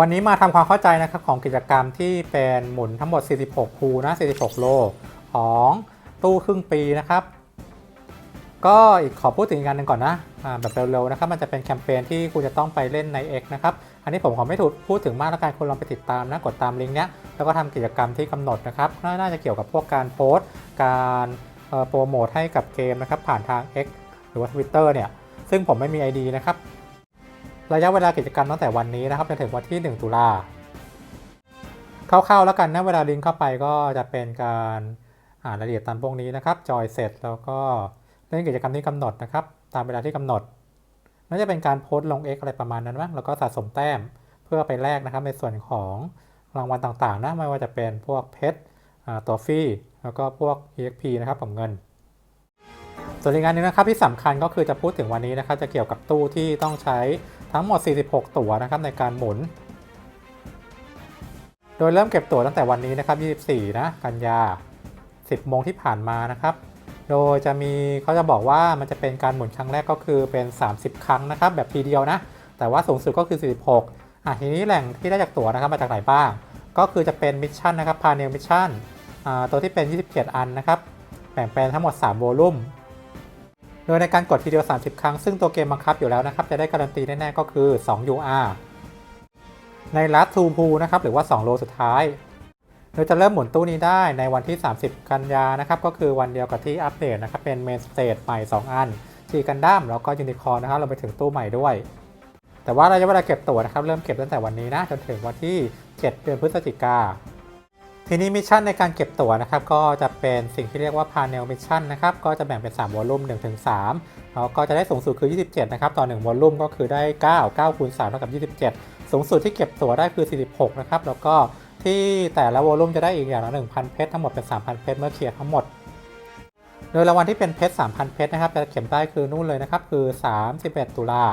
วันนี้มาทำความเข้าใจนะครับของกิจกรรมที่เป็นหมุนทั้งหมด 46ภูนะ 46 โล ของตู้ครึ่งปีนะครับ ก็อีกขอพูดถึงอีกงานหนึ่งก่อนนะแบบเร็วๆนะครับ มันจะเป็นแคมเปญที่คุณจะต้องไปเล่นใน X นะครับ อันนี้ผมขอไม่ถูกพูดถึงมากแล้วกันคุณลองไปติดตามนะ กดตามลิงก์เนี้ย แล้วก็ทำกิจกรรมที่กำหนดนะครับ น่าจะเกี่ยวกับพวกการโพสต์ การโปรโมทให้กับเกมนะครับผ่านทาง X หรือว่า Twitter เนี่ย ซึ่งผมไม่มี ID นะครับ ระยะเวลากิจกรรมตั้งแต่วันนี้นะครับจนถึงวันที่ 1 ตุลาคร่าวๆแล้วกันนะเวลาลิงก์เข้าไปก็จะเป็นการอ่านรายละเอียดตามพวกนี้นะครับจอยเสร็จแล้วก็เล่นกิจกรรมที่กำหนดนะครับ ตามเวลาที่กำหนดน่าจะเป็นการโพสต์ลง X อะไรประมาณนั้นมั้งแล้วก็สะสมแต้มเพื่อไปแลกนะครับ ในส่วนของรางวัลต่างๆนะไม่ว่าจะเป็นพวกเพชรอ่าตัวฟรีแล้วก็พวก EXP นะครับกับเงิน ส่วนอีกงานหนึงนะครับที่สำคัญก็คือจะพูดถึงวันนี้นะครับ จะเกี่ยวกับตู้ที่ต้องใช้ ทั้งหมด 46 ตั๋วนะครับในการหมุน โดยเริ่มเก็บตั๋วตั้งแต่วันนี้นะครับ 24 นะกันยา 10 โมงที่ผ่านมานะครับ โดยจะมีเขาจะบอกว่ามันจะเป็นการหมุนครั้งแรกก็คือเป็น 30 ครั้งนะครับ แบบทีเดียวนะ แต่ว่าสูงสุดก็คือ 46อะทีนี้แหล่งที่ได้จากตั๋วนะครับมาจากไหนบ้าง ก็คือจะเป็นมิชชั่นนะครับพาเนลมิชชั่นตัวที่เป็น 27 อันนะครับ แบ่งเป็นทั้งหมด 3 โวลุ่ม โดยในการกดทีเดียว 30 ครั้ง ซึ่งตัวเกมบังคับอยู่แล้วนะครับ จะได้การันตีแน่ๆก็คือ 2 UR ในลัสทูพูนะครับ หรือว่า 2 โลสุดท้าย โดยจะเริ่มหมุนตู้นี้ได้ในวันที่ 30 กันยานะครับ ก็คือวันเดียวกับที่อัปเดตนะครับ เป็นเมนสเตจใหม่ 2 อันจีกันดั้มแล้วก็ยูนิคอร์นะครับเราไปถึงตู้ใหม่ด้วย แต่ว่าระยะเวลาเก็บตั๋วนะครับ เริ่มเก็บตั้งแต่วันนี้นะ จนถึงวันที่ 7 เดือนพฤศจิกา ทีนี้มิชชั่นในการเก็บตั๋วนะครับก็จะเป็นสิ่งที่เรียกว่า Panel Mission นะครับก็จะแบ่งเป็น3วอลลุ่ม1ถึง3แล้วก็จะได้สูงสุดคือ 27 นะครับต่อ1วอลลุ่มก็คือได้ 9 9คูณ3เท่ากับ 27 สูงสุดที่เก็บตั๋วได้คือ 46 นะครับแล้วก็ที่แต่ละวอลลุ่มจะได้อีกอย่างละ 1,000 เพชรทั้งหมดเป็น 3,000 เพชรเมื่อเคลียร์ทั้งหมด โดยรางวัลที่เป็นเพชร 3,000 เพชรนะครับจะเก็บได้คือนู่นเลยนะครับคือ 31 ตุลา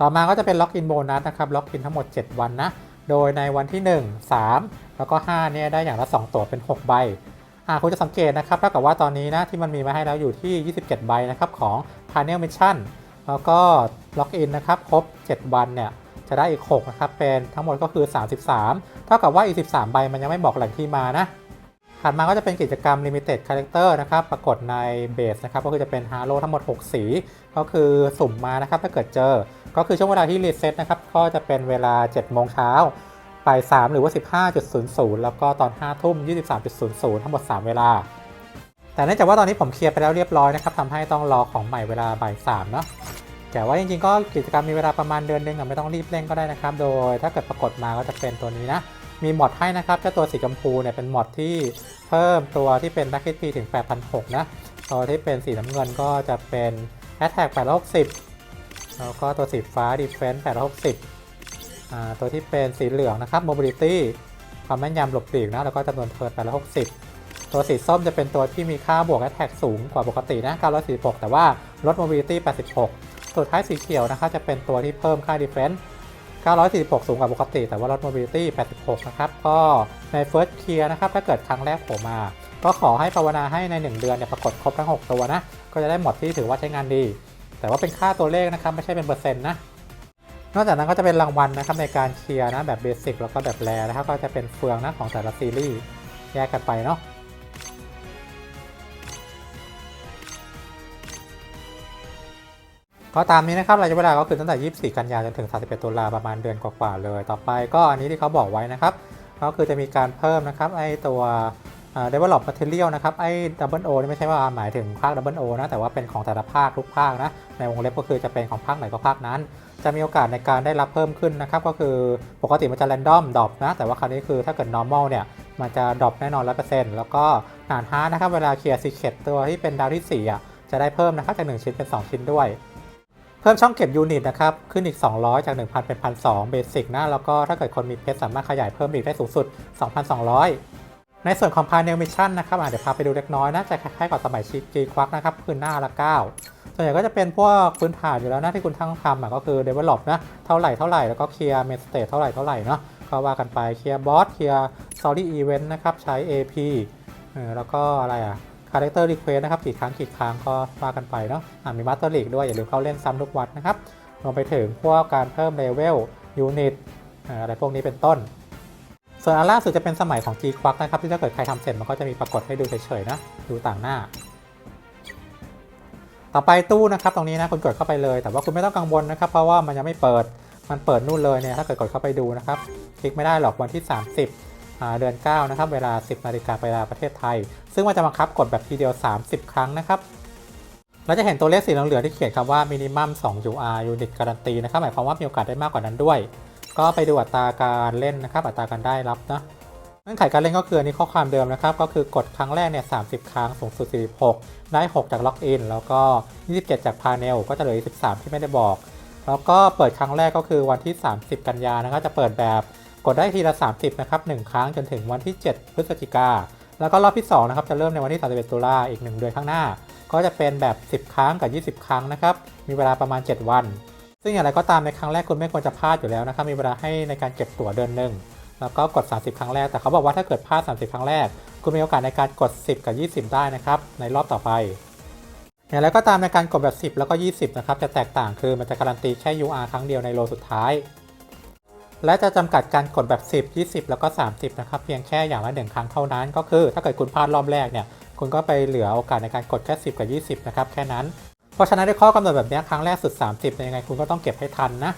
ต่อมาก็จะเป็นล็อกอินโบนัสนะครับล็อกอินทั้งหมด 7 วันนะ โดยในวันที่ 1 3 แล้วก็5เนี่ยได้อย่างละ 2 ตัวเป็น 6 ใบอ่าคุณจะสังเกตนะครับเท่ากับว่าตอนนี้นะที่มันมีมาให้แล้วอยู่ที่ 27 ใบนะครับของ Panel Mission แล้วก็ล็อกอินนะครับครบ 7 วันเนี่ยจะได้อีก 6 นะครับ เป็นทั้งหมดก็คือ 33 เท่ากับว่าอีก 13 ใบมันยังไม่บอกแหล่งที่มานะ ถัดมาก็จะเป็นกิจกรรม Limited Character นะครับ ปรากฏในเบสนะครับ ก็คือจะเป็นฮาโ o ทั้งหมด 6 สี ก็คือสุ่มมานะครับ ถ้าเกิดเจอ ก็คือช่วงเวลาที่รีเซ็ตนะครับ ก็จะเป็นเวลา 7 โมงเช้าบ่าย3หรือว่า 15.00 แล้วก็ตอน 5 ทุ่ม 23.00 ทั้งหมด 3 เวลา แต่เนื่องจากว่าตอนนี้ผมเคลียร์ไปแล้วเรียบร้อยนะครับทำให้ต้องรอของใหม่เวลาบ่าย3เนาะแต่ว่าจริงๆ ก็กิจกรรมมีเวลาประมาณเดือนนึงไม่ต้องรีบเร่งก็ได้นะครับ โดยถ้าเกิดปรากฏมาก็จะเป็นตัวนี้นะ มีมอดให้นะครับเจ้าตัวสีชมพูเนี่ยเป็นมอดที่เพิ่มตัวที่เป็น Back HP ถึง 8,600 นะตัวที่เป็นสีน้ำเงินก็จะเป็น Attack 860 แล้วก็ตัวสีฟ้า Defense 860อ่าตัวที่เป็นสีเหลืองนะครับ Mobility ความแม่นยำหลบหลีกนะ แล้วก็จำนวนเทิร์น860 ตัวสีส้มจะเป็นตัวที่มีค่าบวก Attack สูงกว่าปกตินะ946 แต่ว่าลด Mobility 86 สุดท้ายสีเขียวนะครับจะเป็นตัวที่เพิ่มค่า Defense 946 สูงกว่าปกติ แต่ว่าลด mobility 86 นะครับ ก็ใน first clear นะครับ ถ้าเกิดครั้งแรกผล่มา ก็ขอให้ภาวนาให้ใน 1 เดือนเนี่ยปรากฏครบทั้ง 6 ตัวนะ ก็จะได้หมดที่ถือว่าใช้งานดี แต่ว่าเป็นค่าตัวเลขนะครับ ไม่ใช่เป็นเปอร์เซ็นต์นะ นอกจากนั้นก็จะเป็นรางวัลนะครับในการเคลียร์นะแบบเบสิกแล้วก็แบบแรนะครับก็จะเป็นเฟืองนะของแต่ละซีรีส์แยกกันไปเนาะ ก็ตามนี้นะครับระยะเวลาก็คือตั้งแต่ 24 กันยายนจนถึง 31 ตุลาประมาณเดือนกว่าๆเลย ต่อไปก็อันนี้ที่เขาบอกไว้นะครับ ก็คือจะมีการเพิ่มนะครับไอตัว develop material นะครับไอ้ double O นี่ไม่ใช่ว่าหมายถึงภาค double O นะแต่ว่าเป็นของแต่ละภาคทุกภาคนะในวงเล็บก็คือจะเป็นของภาคไหนก็ภาคนั้น จะมีโอกาสในการได้รับเพิ่มขึ้นนะครับก็คือปกติมันจะ random drop นะแต่ว่าคราวนี้คือถ้าเกิด normal เนี่ยมันจะ drop แน่นอน 100%แล้วก็หนานฮาร์ดนะครับเวลาเคลียร์ secret ตัวที่เป็นดาวที่4อะจะได้เพิ่มนะครับจาก1ชิ้นเป็น 2 ชิ้นด้วย เพิ่มช่องเก็บยูนิตนะครับ ขึ้นอีก 200 จาก 1,000 เป็น 1,200 เบสิกนะ แล้วก็ถ้าเกิดคนมีเพชรสามารถขยายเพิ่มอีกได้สูงสุด 2,200 ในส่วนของ Panel Mission นะครับเดี๋ยวพาไปดูเล็กน้อยนะจะคล้ายๆกับสมัยชีจีควักนะครับคือหน้าละ9ส่วนใหญ่ก็จะเป็นพวกพื้นฐานอยู่แล้วนะที่คุณทั้งทำอะก็คือ develop นะเท่าไหร่เท่าไหร่แล้วก็เคลียร์ main state เท่าไหร่เท่าไหร่เนาะก็ว่ากันไปเคลียร์บอสเคลียร์ story event นะครับใช้ AP เออแล้วก็อะไรอะ Character Request นะครับกี่ครั้งกี่ครั้งก็ว่ากันไปเนาะอะมี Master League ด้วยอย่าลืมเข้าเล่นซ้ำทุกวันนะครับรวมไปถึงพวกการเพิ่มเลเวลยูนิตอะไรพวกนี้เป็นต้น ส่วนอันล่าสุดจะเป็นสมัยของ G q u a c k นะครับที่ถ้าเกิดใครทำเสร็จมันก็จะมีปรากฏให้ดูเฉยๆนะดูต่างหน้า ต่อไปตู้นะครับตรงนี้นะคุณกดเข้าไปเลย แต่ว่าคุณไม่ต้องกังวลนะครับ เพราะว่ามันยังไม่เปิดมันเปิดนู่นเลยเนี่ยถ้าเกิดกดเข้าไปดูนะครับ คลิกไม่ได้หรอกวันที่ 30 เดือน 9 นะครับ เวลา 10นาฬิกาเวลาประเทศไทย ซึ่งมันจะบังคับกดแบบทีเดียว 30 ครั้งนะครับเราจะเห็นตัวเลขสีเหลืองๆที่เขียนคำว่า minimum 2 UR unit การันตีนะครับหมายความว่ามีโอกาสได้มากกว่านั้นด้วย ก็ไปดูอัตราการเล่นนะครับ อัตราการได้รับนะเงื่อนไขการเล่นก็คืออันนี้ข้อความเดิมนะครับ ก็คือกดครั้งแรกเนี่ย 30 ครั้งสูงสุด 46 ได้ 6 จากล็อกอินแล้วก็ 27 จากพาเนลก็จะเหลืออีก13ที่ไม่ได้บอก แล้วก็เปิดครั้งแรกก็คือวันที่ 30 กันยานะครับจะเปิดแบบ ดได้ทีละ 30 นะครับ 1 ครั้งจนถึงวันที่ 7 พฤศจิกา แล้วก็รอบที่ 2 นะครับ จะเริ่มในวันที่ 31 ตุลาอีก 1 เดือนข้างหน้า ก็จะเป็นแบบ 10 ครั้งกับ 20 ครั้งนะครับ มีเวลาประมาณ 7 วัน ซึ่งอย่างไรก็ตามในครั้งแรกคุณไม่ควรจะพลาดอยู่แล้วนะครับ มีเวลาให้ในการเก็บตั๋วเดือนหนึ่ง แล้วก็กด 30 ครั้งแรก แต่เขาบอกว่าถ้าเกิดพลาด 30 ครั้งแรก คุณมีโอกาสในการกด 10 กับ 20 ได้นะครับ ในรอบต่อไปอย่างไรก็ตามในการกดแบบ 10 แล้วก็ 20 นะครับ จะแตกต่างคือมันจะการันตีแค่ UR ครั้งเดียวในโลสุดท้าย และจะจำกัดการกดแบบ 10 20 แล้วก็ 30 นะครับ เพียงแค่อย่างละหนึ่งครั้งเท่านั้น ก็คือถ้าเกิดคุณพลาดรอบแรกเนี่ย คุณก็ไปเหลือโอกาสในการกดแค่ 10 กับ 20 นะครับ แค่นั้น เพราะฉะนั้นด้วยข้อกำหนดแบบนี้ครั้งแรกสุด 30ยังไงคุณก็ต้องเก็บให้ทันนะ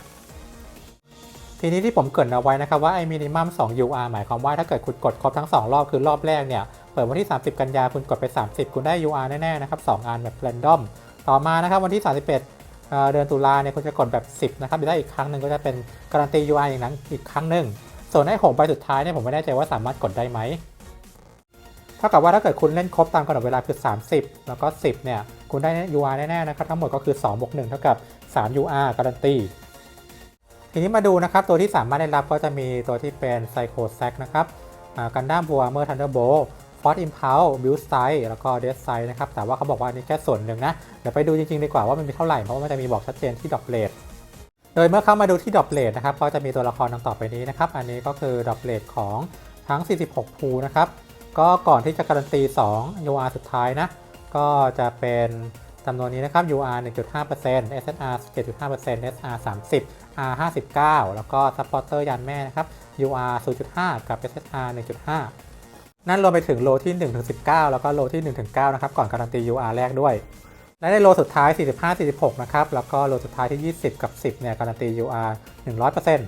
ทีนี้ที่ผมเกรินเอาไว้นะครับว่าไอ้มินิมัม2 UR หมายความว่าถ้าเกิดคุณกดครบทั้ง 2 รอบคือรอบแรกเนี่ย เปิดวันที่ 30 กันยาคุณกดไป 30 คุณได้ UR แน่ๆนะครับ2อันแบบ random ต่อมานะครับวันที่ 31 เดือนตุลาเนี่ยคุณจะกดแบบ 10 นะครับได้อีกครั้งหนึ่งก็จะเป็นการันตี UI อย่างนั้นอีกครั้งหนึ่ง ส่วนไอ้หกใบสุดท้ายเนี่ยผมไม่แน่ใจว่าสามารถกดได้ไหม เท่ากับว่าถ้าเกิดคุณเล่นครบตามกำหนดเวลาคือ 30 แล้วก็ 10 เนี่ย คุณได้ UR แน่ๆนะครับทั้งหมดก็คือ2บวก1เท่ากับ3 UR การันตี ทีนี้มาดูนะครับตัวที่สามารถได้รับก็จะมีตัวที่เป็น Psycho Sack นะครับกันดั้มบัวเมอร์ทันเดอร์โบ Force Impulse Build Size แล้วก็ Death Size นะครับ แต่ว่าเขาบอกว่านนี้แค่ส่วนหนึ่งนะ เดี๋ยวไปดูจริงๆ ดีกว่าว่ามันมีเท่าไหร่ เพราะว่ามันจะมีบอกชัดเจนที่ดอกเลทโดยเมื่อเข้ามาดูที่ดอกเลทนะครับ ก็จะมีตัวละครดังต่อไปนี้นะครับ อันนี้ก็คือดอกเลทของทั้ง 46 ภูนะครับ ก็ก่อนที่จะการันตี 2 UR สุดท้ายนะ ก็จะเป็นจำนวนนี้นะครับ UR 1.5% SSR 7.5% SR 30 R 59 แล้วก็ Supporter ยันแม่นะครับ UR 0.5 กับ SSR 1.5 นั่นรวมไปถึงโลที่1ถึง19 แล้วก็โลที่1ถึง9นะครับก่อนการันตี UR แรกด้วย และในโลสุดท้าย 45 46 นะครับแล้วก็โลสุดท้ายที่ 20 กับ 10 เนี่ยการันตี UR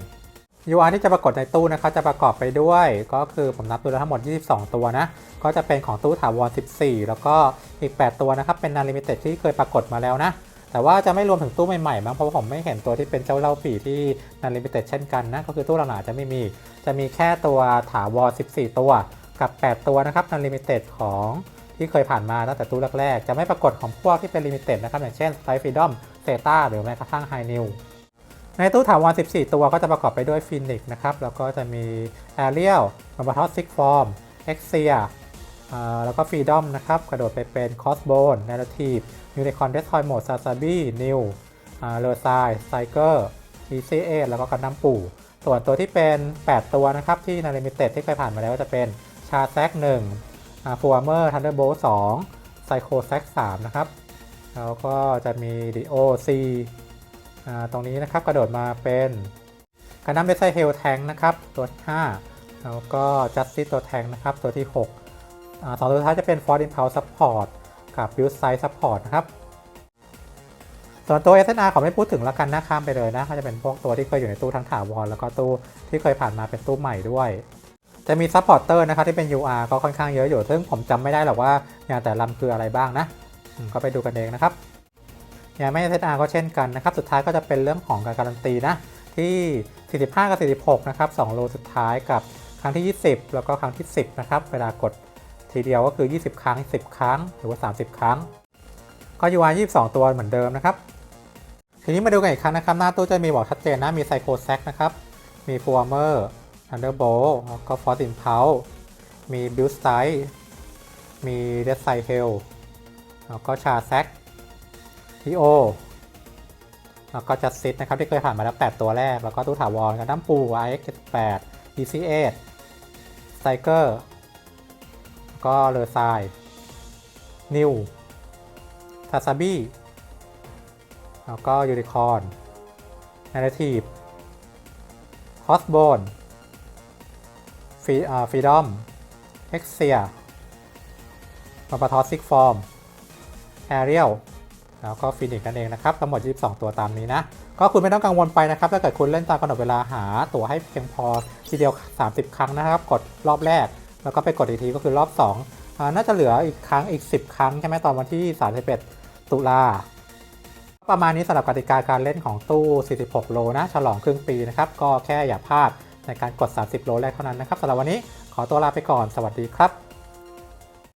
100% UR ที่จะปรากฏในตู้นะครับจะประกอบไปด้วย ก็คือผมนับดูแล้วทั้งหมด 22 ตัวนะ ก็จะเป็นของตู้ถาวร 14 แล้วก็อีก 8 ตัวนะครับเป็นนาลิมิเต็ดที่เคยปรากฏมาแล้วนะแต่ว่าจะไม่รวมถึงตู้ใหม่ๆมั้งเพราะผมไม่เห็นตัวที่เป็นเจ้าเล่าปีที่นันลิมิเต็ดเช่นกันนะก็คือตู้หลังๆจะไม่มี จะมีแค่ตัวถาวร 14 ตัว กับ 8 ตัวนะครับนันลิมิเต็ดของที่เคยผ่านมาตั้งแต่ตู้แรกๆ จะไม่ปรากฏของพวกที่เป็นลิมิเต็ดนะครับ อย่างเช่น s t y f r e e d o m z e t a หรือแม้กระทั่ง High New ในตู้ถาวร 14 ตัวก็จะประกอบไปด้วย Phoenix นะครับ แล้วก็จะมี Ariel m a b a t o s Six Form Exia อ่าแล้วก็ Freedom นะครับ กระโดดไปเป็น Crossbone Narrative Unicorn Destroy Mode Sasabi New อ่า l e r s a i Striker Easy 8แล้วก็กันน้ำปู่ ส่วนตัวที่เป็น 8 ตัวนะครับ ที่ใน Limited ที่เคยผ่านมาแล้วก็จะเป็น ชาแซก1อ่า f o r m e r Thunderbolt 2 Psycho Sack 3นะครับ แล้วก็จะมี Dio C อ่าตรงนี้นะครับกระโดดมาเป็นกันน้ำเบสไซเฮลแทงนะครับตัวที่ 5 แล้วก็ Justice ตัวแทงนะครับตัวที่6อสองตัวท้ายจะเป็น Force Impulse Support กับ Build Size Support นะครับส่วนตัว SNR ขอไม่พูดถึงแล้วกันนะข้ามไปเลยนะก็จะเป็นพวกตัวที่เคยอยู่ในตู้ทั้งถาวรแล้วก็ตู้ที่เคยผ่านมาเป็นตู้ใหม่ด้วย จะมีซัพพอร์เตอร์นะครับที่เป็น UR ก็ค่อนข้างเยอะอยู่ ซึ่งผมจำไม่ได้หรอกว่างานแต่ลำคืออะไรบ้างนะก็ไปดูกันเองนะครับอย่างไม่ SNR ก็เช่นกันนะครับ สุดท้ายก็จะเป็นเรื่องของการการันตีนะที่ 45 กับ 46 นะครับ2โลสุดท้ายกับครั้งที่ 20 แล้วก็ครั้งที่ 10 นะครับ เวลากดทีเดียวก็คือ 20 ครั้ง 10 ครั้ง หรือว่า 30 ครั้ง ก็ UR 22 ตัวเหมือนเดิมนะครับ ทีนี้มาดูกันอีกครั้งนะครับ หน้าตู้จะมีบอกชัดเจนนะ มีไซโคแซกนะครับ มีฟูเมอร์ ทันเดอร์โบแล้วก็ฟอร์สินเพามีบิลสไตมีเดสไซเฮลแล้วก็ชาแซกทีโอแล้วก็จัดซิตนะครับที่เคยผ่านมาแล้ว 8 ตัวแรก แล้วก็ตู้ถาวรกันดั้มปู IX78 EC8 สไตเกอร์ก็เลอร์ไซนิวทาซาบี้แล้วก็ยูนิคอนนาร์ทีฟอสโบน ฟีฟรีดอมเอ็กเซียมาปาทอสซิกฟอร์มแอเรียลแล้วก็ฟินิกนั่นเองนะครับ ทั้งหมด 22 ตัวตามนี้นะ ก็คุณไม่ต้องกังวลไปนะครับ ถ้าเกิดคุณเล่นตามกำหนดเวลาหาตั๋วให้เพียงพอทีเดียว 30 ครั้งนะครับ กดรอบแรก แล้วก็ไปกดอีกทีก็คือรอบ2อน่าจะเหลืออีกครั้งอีก 10 ครั้งใช่ไหมตอนวันที่ 31 ตุลา ประมาณนี้สำหรับกติกาการเล่นของตู้ 46 โลนะ ฉลองครึ่งปีนะครับ ก็แค่อย่าพลาด ในการกด 30 โลแรกเท่านั้นนะครับสำหรับวันนี้ขอตัวลาไปก่อนสวัสดีครับ